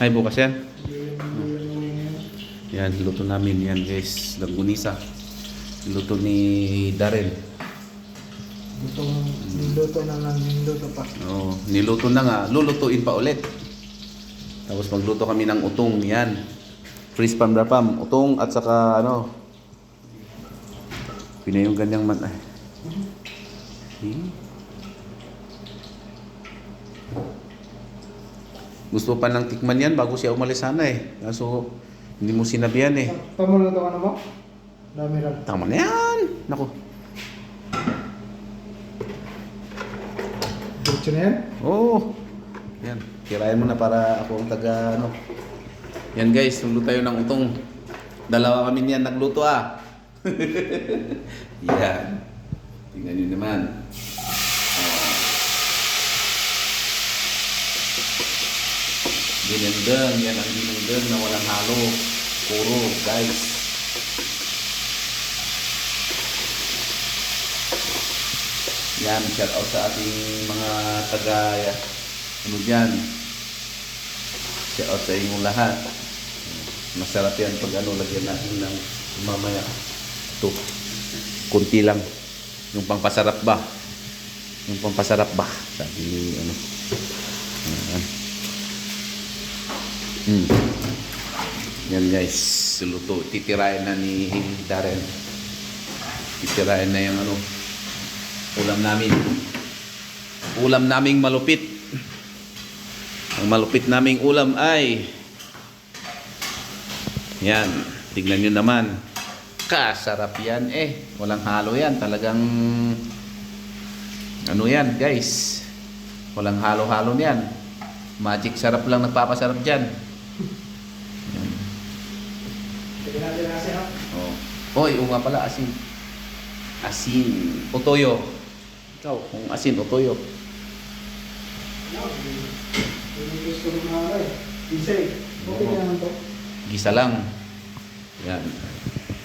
Ay, bukas yan. Yan, luto namin yan guys. Langgunisa. Luto ni Darren. Ng niluto na lang, niluto pa. Oo, niluto na nga. Lulutuin pa ulit. Tapos magluto kami ng utong. Yan. Freeze rapam. Utong at saka ano. Pinay yung ganyang man. Ay. Hmm. Gusto pa ng tikman yan bago siya umalis sana eh. Kaso hindi mo sinabihan eh. Pamuluto ka na mo? Dami lang. Tama na yan. Naku. Diretso na yan? Oo. Yan. Kirayan mo na para ako ang taga ano. Yan guys, nagluto tayo ng utong. Dalawa kami niyan nagluto ah. yan. Tingnan nyo naman. Ginendang. Yan ang ginendang na walang halo. Puro guys. Yan, shout out sa ating mga taga ano dyan. Shout out sa inyong lahat. Masarap yan pag ano, lagyan natin ng mamaya. Ito, kunti lang. Yung pangpasarap ba? Yung pangpasarap ba? Sabi ano. Hmm. Yan guys, luto. Titirayan na ni Darren. Titirayan na yung ano, ulam namin. Ulam naming malupit. Ang malupit naming ulam ay yan, tignan nyo naman. Kasarap yan eh. Walang halo yan. Talagang ano yan guys. Walang halo-halo niyan. Magic sarap lang nagpapasarap dyan. Yan. Tignan natin na kasi ha. Oh. Oy, oo nga pala, asin. Asin. O toyo. Ikaw, kung asin o toyo. Hindi gusto ng mga eh. Isa eh. Okay Oo. naman to. Gisa lang. Yan.